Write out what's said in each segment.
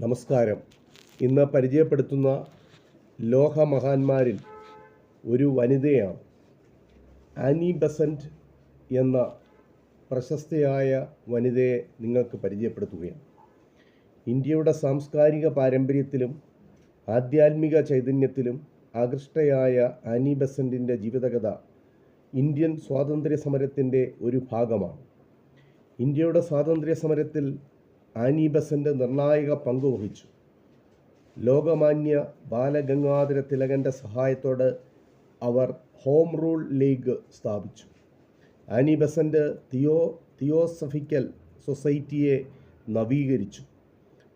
നമസ്കാരം. ഇന്ന് പരിചയപ്പെടുത്തുന്ന ലോഹമഹാന്മാരിൽ ഒരു വനിതയാണ്. ആനി ബസന്റ് എന്ന പ്രശസ്തയായ വനിതയെ നിങ്ങൾക്ക് പരിചയപ്പെടുത്തുകയാണ്. ഇന്ത്യയുടെ സാംസ്കാരിക പാരമ്പര്യത്തിലും ആധ്യാത്മിക ചൈതന്യത്തിലും ആകൃഷ്ടയായ ആനി ബസന്റിന്റെ ജീവിതകഥ ഇന്ത്യൻ സ്വാതന്ത്ര്യ സമരത്തിന്റെ ഒരു ഭാഗമാണ്. ഇന്ത്യയുടെ സ്വാതന്ത്ര്യ സമരത്തിൽ ആനി ബസന്റ് നിർണായക പങ്ക് വഹിച്ചു. ലോകമാന്യ ബാലഗംഗാധര തിലകന്റെ സഹായത്തോടെ അവർ ഹോം റൂൾ ലീഗ് സ്ഥാപിച്ചു. ആനി തിയോ തിയോസഫിക്കൽ സൊസൈറ്റിയെ നവീകരിച്ചു.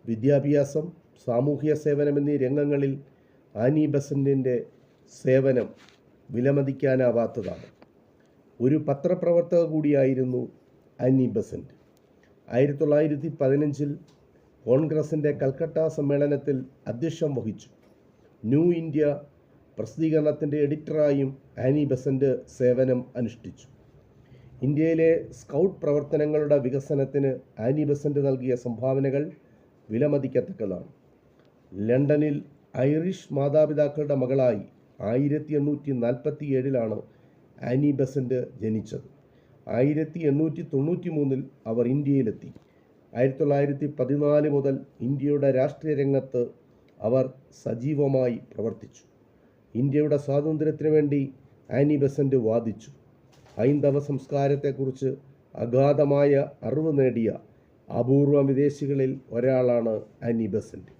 വിദ്യാഭ്യാസം സാമൂഹ്യ സേവനം എന്നീ രംഗങ്ങളിൽ ആനി ബസന്റിന്റെ സേവനം വിലമതിക്കാനാവാത്തതാണ്. ഒരു പത്രപ്രവർത്തക കൂടിയായിരുന്നു ആനി ബസന്റ് ആയിരത്തി തൊള്ളായിരത്തി പതിനഞ്ചിൽ കോൺഗ്രസിന്റെ കൽക്കട്ട സമ്മേളനത്തിൽ അധ്യക്ഷം വഹിച്ചു. ന്യൂ ഇന്ത്യ പ്രസിദ്ധീകരണത്തിന്റെ എഡിറ്ററായും ആനി ബസന്റ് സേവനം അനുഷ്ഠിച്ചു. ഇന്ത്യയിലെ സ്കൗട്ട് പ്രവർത്തനങ്ങളുടെ വികസനത്തിന് ആനി ബസന്റ് നൽകിയ സംഭാവനകൾ വിലമതിക്കത്തക്കതാണ്. ലണ്ടനിൽ ഐറിഷ് മാതാപിതാക്കളുടെ മകളായി ആയിരത്തി എണ്ണൂറ്റി നാൽപ്പത്തി ഏഴിലാണ് ആനി ബസന്റ് ജനിച്ചത്. ആയിരത്തി എണ്ണൂറ്റി തൊണ്ണൂറ്റി മൂന്നിൽ അവർ ഇന്ത്യയിലെത്തി. ആയിരത്തി തൊള്ളായിരത്തി പതിനാല് മുതൽ ഇന്ത്യയുടെ രാഷ്ട്രീയ രംഗത്ത് അവർ സജീവമായി പ്രവർത്തിച്ചു. ഇന്ത്യയുടെ സ്വാതന്ത്ര്യത്തിന് വേണ്ടി ആനി ബസന്റ് വാദിച്ചു. ഹൈന്ദവ സംസ്കാരത്തെക്കുറിച്ച് അഗാധമായ അറിവ് നേടിയ അപൂർവ വിദേശികളിൽ ഒരാളാണ് ആനി ബസന്റ്.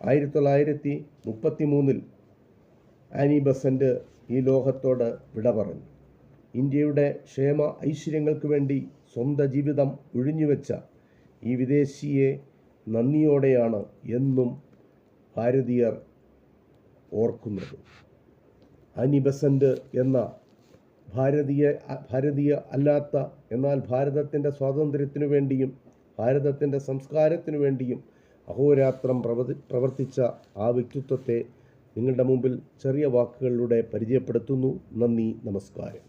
ആയിരത്തി തൊള്ളായിരത്തി മുപ്പത്തി മൂന്നിൽ ആനി ബസന്റ് ഈ ലോകത്തോട് വിട പറഞ്ഞു ഇന്ത്യയുടെ ക്ഷേമ ഐശ്വര്യങ്ങൾക്ക് വേണ്ടി സ്വന്തം ജീവിതം ഒഴിഞ്ഞുവെച്ച ഈ വിദേശിയെ നന്ദിയോടെയാണ് എന്നും ഭാരതീയർ ഓർക്കുന്നത്. അനി എന്ന ഭാരതീയ ഭാരതീയ അല്ലാത്ത എന്നാൽ ഭാരതത്തിന്റെ സ്വാതന്ത്ര്യത്തിനു വേണ്ടിയും ഭാരതത്തിന്റെ സംസ്കാരത്തിനു വേണ്ടിയും അഹോരാത്രം പ്രവർത്തി പ്രവർത്തിച്ച ആ വ്യക്തിത്വത്തെ നിങ്ങളുടെ മുമ്പിൽ ചെറിയ വാക്കുകളിലൂടെ പരിചയപ്പെടുത്തുന്നു. നന്ദി നമസ്കാരം.